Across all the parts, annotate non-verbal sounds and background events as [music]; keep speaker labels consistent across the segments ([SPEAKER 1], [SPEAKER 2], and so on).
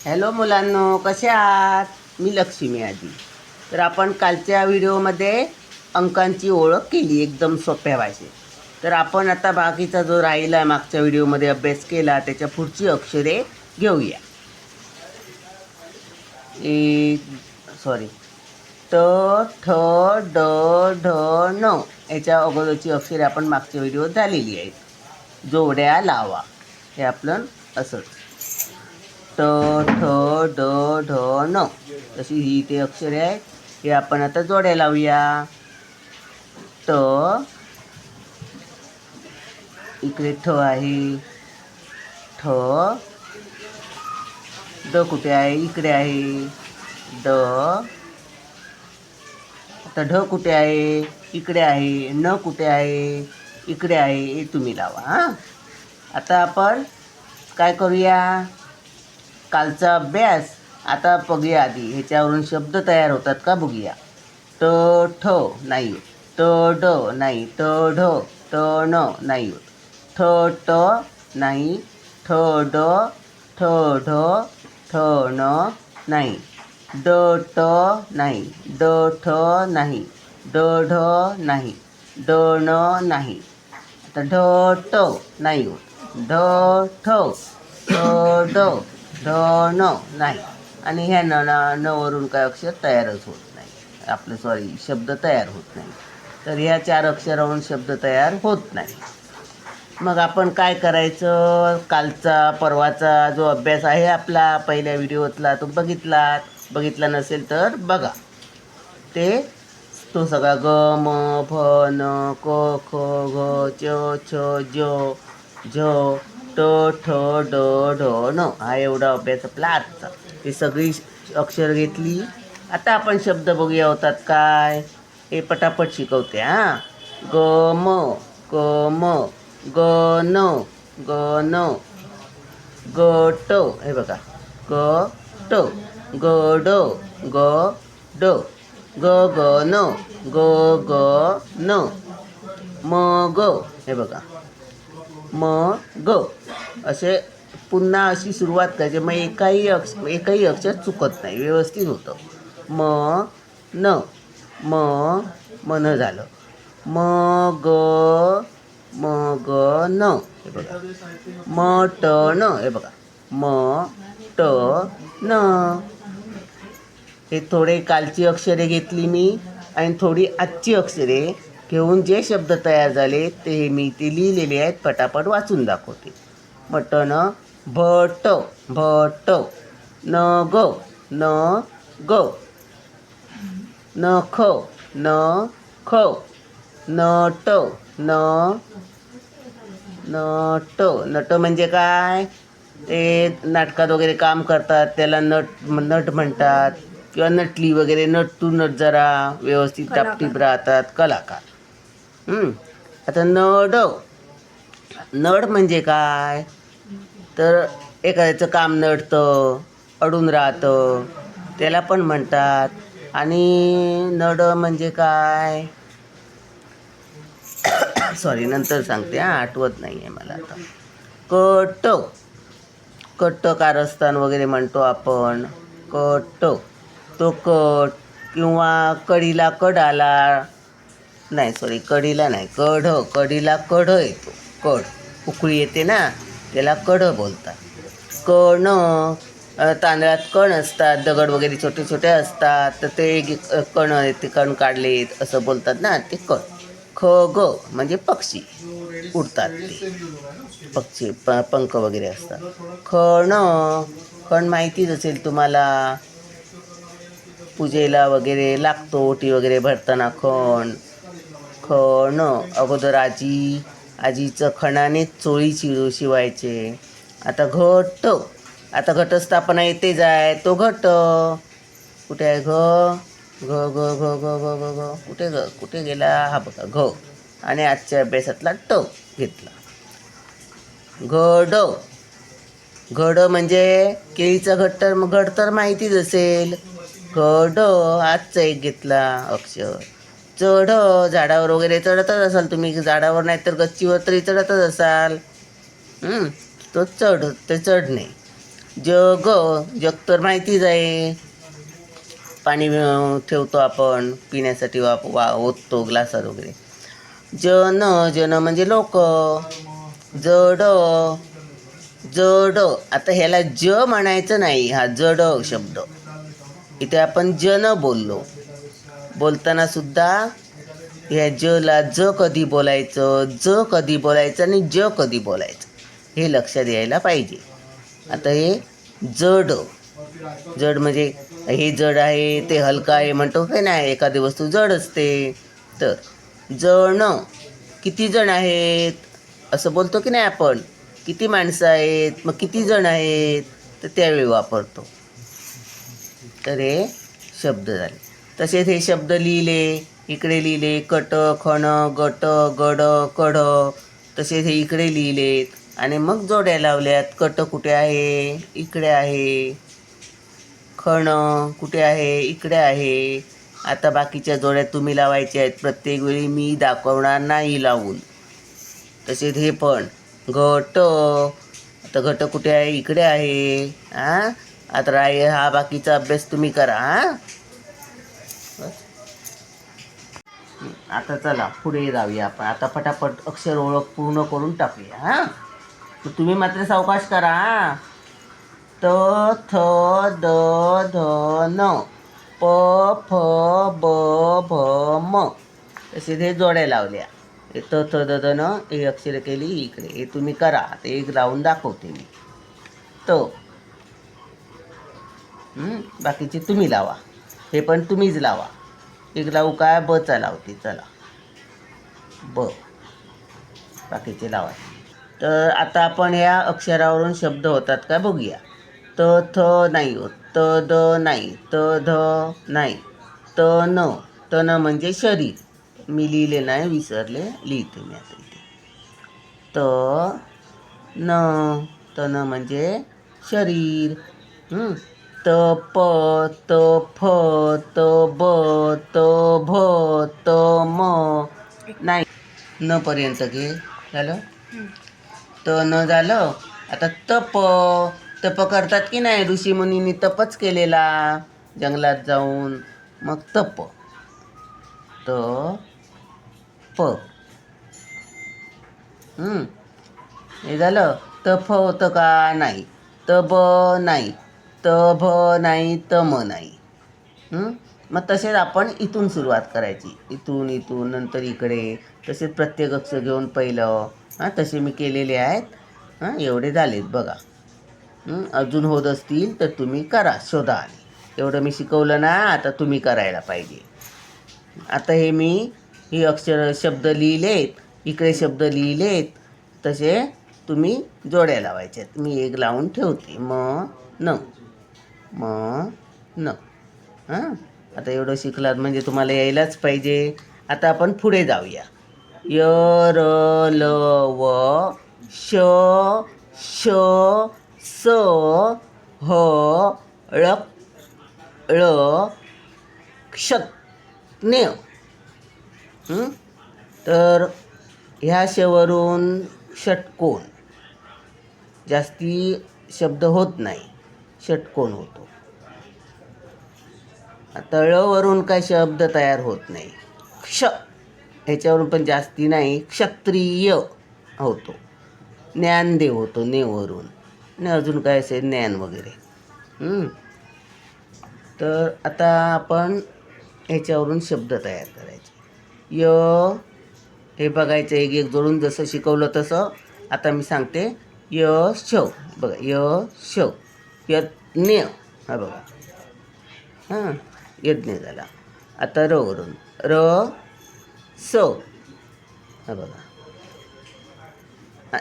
[SPEAKER 1] Hello मुलांनो कसे आहात? मी लक्ष्मी आधी तर आपण कालच्या व्हिडिओमध्ये अंकांची ओळख केली एकदम सोप्या भाषेत. तर आपण आता बाकीचा जो राहिला मागच्या व्हिडिओमध्ये अभ्यास केला त्याच्या पुढची अक्षरे घेऊया. एक सॉरी ट ठ ड ढ न याच्या अगोदरची अक्षरे आपण मागच्या व्हिडिओत झालेली आहेत. जोड्या लावा. हे आपलं असंच. ट ठ ड ढ न. तशी ही ते अक्षरे आहेत हे आपण आता जोड्या लावूया. ट इकडे ठ आहे. ठ ड कुठे आहे? इकडे आहे. ड आता ढ कुठे आहे? इकडे आहे. न कुठे आहे? इकडे आहे. हे तुम्ही लावा हां. आता आपण काय करूया? कालचा अभ्यास. आता बघूया आधी. ह्याच्यावरून शब्द तयार होतात का बघूया. ट ठ नाही त ड नाही. त ढ त न नाही ठ ट नाही. ठ ड ठ ढ ठ न नाही. ड ट नाही. ड ठ नाही. ड ढ नाही. ड न नाही. आता ढ ट नाही ढ ठ. ठ ड ढ न नाही. आणि ह्या न न- वरून काय अक्षर तयारच होत नाही. आपलं सॉरी शब्द तयार होत नाही. तर ह्या चार अक्षरावरून शब्द तयार होत नाही. मग आपण काय करायचं? कालचा परवाचा जो अभ्यास आहे आपला पहिल्या व्हिडिओतला तो बघितला. बघितला नसेल तर बघा. ते तो सगळा ग म फ न क ख घ च छ ज झ ट ठ ड ढ न हा एवढा अभ्यास आपला आजचा. ही सगळी अक्षर घेतली. आता आपण शब्द बघूया होतात काय? हे पटापट शिकवते हां. ग म ग म ग न ग न ग ट हे बघा. ग ट ग ड ग ड ग ग न ग ग न म ग हे बघा. म ग. असे पुन्हा अशी सुरुवात करायची. मग एकाही अक्ष एकही अक्षर चुकत नाही. व्यवस्थित होतं. म न. म मन झालं. म ग म ग न. हे बघा. म ट न. हे बघा. म ट न. हे थोडे कालची अक्षरे घेतली मी आणि थोडी आजची अक्षरे घेऊन जे शब्द तयार झाले ते मी ते लिहिलेले आहेत पटापट वाचून दाखवते. मटण भट भट न ग न ग न ख न ख नट न नट. नट म्हणजे काय? ते नाटकात वगैरे काम करतात त्याला नट नट म्हणतात. किंवा नटली वगैरे नटू नट जरा व्यवस्थित टापटीप राहतात कलाकार. आता नड. नड म्हणजे काय? तर एखाद्याचं काम नडतं अडून राहतं त्याला पण म्हणतात. आणि नड म्हणजे काय? सॉरी नंतर सांगते हां आठवत नाही आहे मला आता. कट. कट कारस्थान वगैरे म्हणतो आपण. कट. तो कट किंवा कडीला कड आला नाही सॉरी कढीला नाही. कढ कढीला कढ येतो. कढ. उकळी येते ना त्याला कढ बोलतात. कण तांदळात कण असतात दगड वगैरे छोटे छोटे असतात तर ते कण ते कण काढलेत असं बोलतात ना ते कण. ख ग म्हणजे पक्षी उडतात ते. पक्षी प पंख वगैरे असतात. खण खण माहितीच असेल तुम्हाला. पूजेला वगैरे लागतो ओटी वगैरे भरताना खण. खण अगोदर आजी आजीचं खणाने चोळी चिरू शिवायचे. आता घट आता घटस्थापना येतेच आहे तो घट कुठे आहे घ? घ घ घ घ घ घ घ. कुठे ग कुठे गेला? हा बघा घ. आणि आजच्या अभ्यासातला ट घेतला. घड. घड म्हणजे केळीचा घट तर घड तर माहितीच असेल. घड. आजचा एक घेतला अक्षर. चढ झाडावर वगैरे चढतच असाल तुम्ही. झाडावर नाही तर गच्चीवर तरी चढतच असाल. तो चढ ते चढणे. जग जग तर माहितीच आहे. पाणी ठेवतो आपण पिण्यासाठी वाप वा ओततो ग्लासात वगैरे. जन जन म्हणजे लोक. जड जड. आता ह्याला ज म्हणायचं नाही. हा जड शब्द. इथे आपण जन बोललो. बोलताना सुद्धा ह्या जला ज कधी बोलायचं ज कधी बोलायचं आणि ज कधी बोलायचं हे लक्षात यायला पाहिजे. आता हे जड जड म्हणजे हे जड आहे ते हलकं आहे म्हणतो हे नाही एखादी वस्तू जड असते. तर जण किती जण आहेत? असं बोलतो की नाही आपण? किती माणसं आहेत? मग किती जण आहेत? तर त्यावेळी वापरतो. तर हे शब्द झाले. तसेच हे शब्द लिहिले इकडे लिहिले कट खण गट गड कढ तसेच हे इकडे लिहिलेत. आणि मग जोड्या लावल्यात कट कुठे आहे इकडे आहे खण कुठे आहे इकडे आहे. आता बाकीच्या जोड्या तुम्ही लावायच्या आहेत प्रत्येक वेळी मी दाखवणार नाही लावून. तसेच हे पण घट आता घट कुठे आहे इकडे आहे हां आता राय हा बाकीचा अभ्यास तुम्ही करा हां आता चला पुढे जाऊया आपण. आता पटापट अक्षर ओळख पूर्ण करून टाकूया हां? तुम्ही मात्र सावकाश करा हां? त थ द ध न प फ ब भ म. तसे हे जोड्या लावल्या. हे त थ द ध न हे अक्षर केली इकडे. हे तुम्ही करा. ते एक लावून दाखवते मी. त. बाकीचे तुम्ही लावा. हे पण तुम्हीच लावा. एक लावू काय? ब चा लावते चला. ब. बाकीचे लावा. तर आता आपण या अक्षरावरून शब्द होतात का बघूया. त थ नाही होत. त द नाही. त ध नाही. त न. त न म्हणजे शरीर. मी लिहिले नाही विसरले. लिहिते मी आता इथे. त न. त न म्हणजे शरीर. त प त फ त ब त भ त म. नाही. न पर्यंत घे झालं? त न झालं. आता तप. तप करतात की नाही? ऋषीमुनींनी तपच केलेला. जंगलात जाऊन. मग तप. त प. हं. हे झालं. तफ होतं का? नाही. तब नाही. त भ नाही त म नाही. मग तसेच आपण इथून सुरुवात करायची. इथून इथून नंतर इकडे. तसेच प्रत्येक अक्षर घेऊन पहिलं. हां? तसे मी केलेले आहेत. हां? एवढे झालेत बघा. अजून होत असतील तर तुम्ही करा शोधा एवढं मी शिकवलं ना आता तुम्ही करायला पाहिजे. आता हे मी ही अक्षर शब्द लिहिलेत इकडे शब्द लिहिलेत. तसे तुम्ही जोड्या लावायच्यात. मी एक लावून ठेवते. म न. म न. हां? आता एवढं शिकलात म्हणजे तुम्हाला यायलाच पाहिजे. आता आपण पुढे जाऊया. य र ल व श श स ह ळ ळ क्षत्न्य ने तर ह्या शेवरून षटकोन. जास्ती शब्द होत नाही. षटकोन होतो. तळवरून काय शब्द तयार होत नाही. क्ष ह्याच्यावरून पण जास्ती नाही. क्षत्रिय होतो. ज्ञानदेव होतो नेवरून. आणि अजून काय असेल ज्ञान वगैरे. तर आता आपण ह्याच्यावरून शब्द तयार करायचे. य हे बघायचं एक एक जोडून. जसं शिकवलं तसं. आता मी सांगते. य श. बघा य श. यज्ञ. हा बघा. हां यज्ञ झाला. आता र वरून. र स. हा बघा.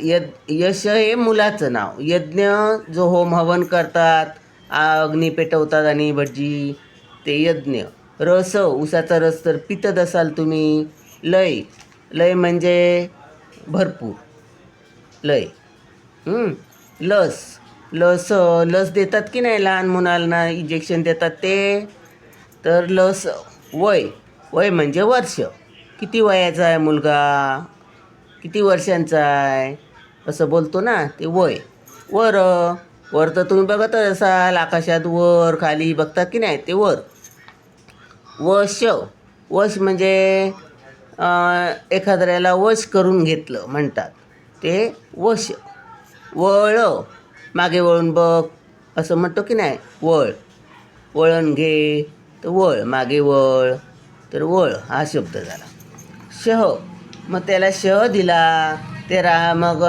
[SPEAKER 1] यद यश हे मुलाचं नाव. यज्ञ जो होम हवन करतात अग्नी पेटवतात आणि भटजी ते यज्ञ. रस उसाचा रस तर पितत असाल तुम्ही. लय. लय म्हणजे भरपूर. लय. लस. लस लस देतात की नाही लहान मुलांना इंजेक्शन देतात ते? तर लस वय वय म्हणजे वर्ष. किती वयाचा आहे मुलगा? किती वर्षांचा आहे? असं बोलतो ना ते वय. वर वर तर तुम्ही बघतच असाल आकाशात वर खाली बघतात की नाही ते वर. वश वश म्हणजे एखाद्याला वश करून घेतलं म्हणतात. ते वश. वळ. मागे वळून बघ. असं म्हणतो की नाही वळ. वळण घे तर वळ. मागे वळ तर वळ. हा शब्द झाला. शह. मग त्याला शह दिला. ते रा मग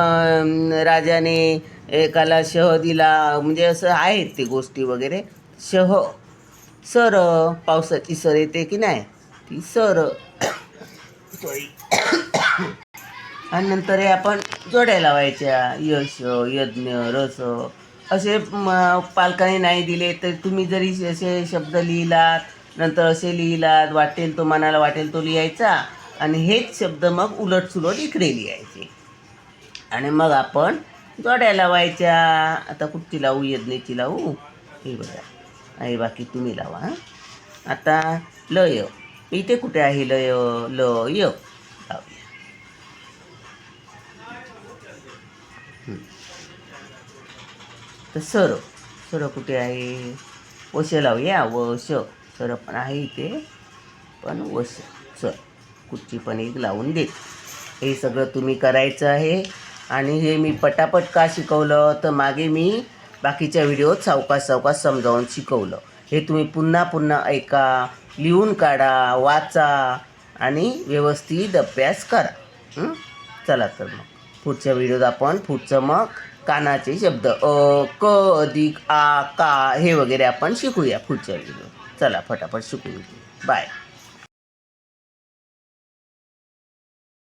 [SPEAKER 1] राजाने एकाला शह दिला. म्हणजे असं आहेत ते गोष्टी वगैरे. शह. सर. पावसाची सर येते की नाही? ती सर. [coughs] सॉरी आणि नंतर हे आपण जोड्या लावायच्या यश यज्ञ रस. असे म, पालकांनी नाही दिले तर तुम्ही जरी असे शब्द लिहिलात नंतर असे लिहिलात वाटेल तो मनाला वाटेल तो लिहायचा. आणि हेच शब्द मग उलट सुलट इकडे लिहायचे. आणि मग आपण जोड्या लावायच्या. आता कुठची लावू? यज्ञची लावू? हे बघा. आहे बाकी तुम्ही लावा हां. आता लय. इथे कुठे आहे लय? लय. य तर सर सर कुठे आहे? वश लावूया वश. सर पण आहे इथे पण वश. सर कुठची पण एक लावून देत. हे सगळं तुम्ही करायचं आहे आणि हे मी पटापट का शिकवलं? तर मागे मी बाकीच्या व्हिडिओत सावकाश सावकाश समजावून शिकवलं. हे तुम्ही पुन्हा पुन्हा ऐका लिहून काढा वाचा आणि व्यवस्थित अभ्यास करा. चला तर मग. पुढच्या व्हिडिओत आपण पुढचं मग कानाचे शब्द अ क अधिक आ का हे वगैरे आपण शिकूया पुढच्या व्हिडिओ चला फटाफट शिकून घेऊ. बाय.